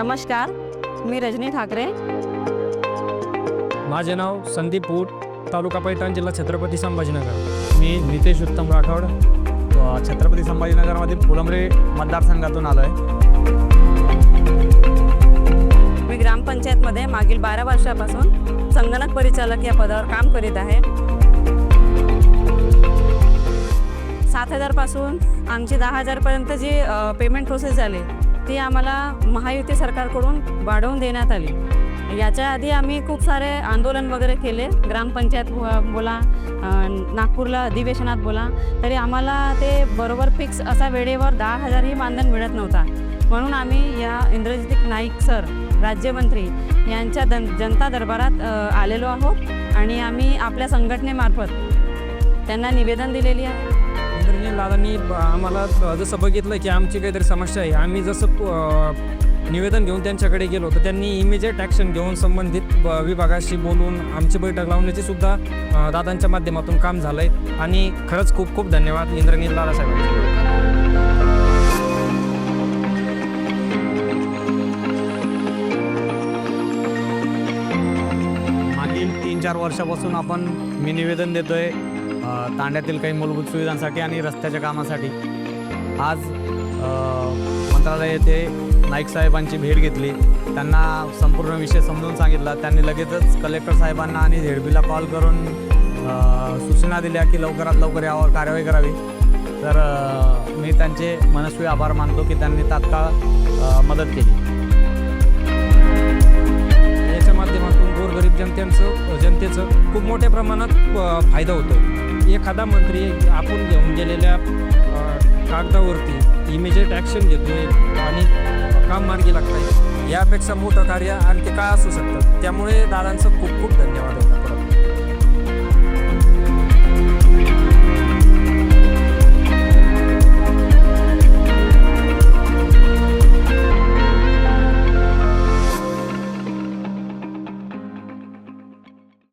नमस्कार मी रजनी ठाकरे. माझे नाव संदीप ऊट तालुका पैठण जिल्हा छत्रपती संभाजीनगर. मी नितेश उत्तम राठोड अ, छत्रपती संभाजीनगरमधील फुलंब्री मतदारसंघातून आलो आहे मी ग्रामपंचायतमध्ये मागील बारा वर्षापासून संगणक परिचालक या पदावर काम करीत आहे. सात हजारपासून आमची दहा हजारपर्यंत जी पेमेंट प्रोसेस झाली ती आम्हाला महायुती सरकारकडून वाढवून देण्यात आली. याच्या आधी आम्ही खूप सारे आंदोलन वगैरे केले. ग्रामपंचायत बोला नागपूरला अधिवेशनात बोला तरी आम्हाला ते बरोबर फिक्स असा वेळेवर दहा हजारही मानधन मिळत नव्हता. म्हणून आम्ही या इंद्रजित नाईक सर राज्यमंत्री यांच्या दन जनता दरबारात आलेलो आहोत आणि आम्ही आपल्या संघटनेमार्फत त्यांना निवेदन दिलेली आहे. दादांनी ब- आम्हाला जसं बघितलं की आमची काहीतरी समस्या आहे. आम्ही जसं निवेदन घेऊन त्यांच्याकडे गेलो तर त्यांनी इमिजिएट ॲक्शन घेऊन संबंधित विभागाशी बोलून आमची बैठक लावण्याची सुद्धा दादांच्या माध्यमातून काम झालं आहे आणि खरंच खूप खूप धन्यवाद इंद्रनील दादासाहेबांचे. मागील तीन चार वर्षापासून आपण मी निवेदन देतो आहे तांड्यातील काही मूलभूत सुविधांसाठी आणि रस्त्याच्या कामासाठी. आज मंत्रालय येथे नाईक साहेबांची भेट घेतली. त्यांना संपूर्ण विषय समजून सांगितला. त्यांनी लगेचच कलेक्टर साहेबांना आणि झेडबीला कॉल करून सूचना दिल्या की लवकरात लवकर यावर कारवाई करावी. तर मी त्यांचे मनस्वी आभार मानतो की त्यांनी तात्काळ मदत केली. जनतेचं जनतेचं खूप मोठ्या प्रमाणात फायदा होतो. एखादा मंत्री आपण घेऊन गेलेल्या कागदावरती इमिजिएट ॲक्शन घेतो आणि काम मार्गी लागत आहे यापेक्षा मोठं कार्य आणखी काय असू शकतं? त्यामुळे दादांचं खूप खूप धन्यवाद होता. परत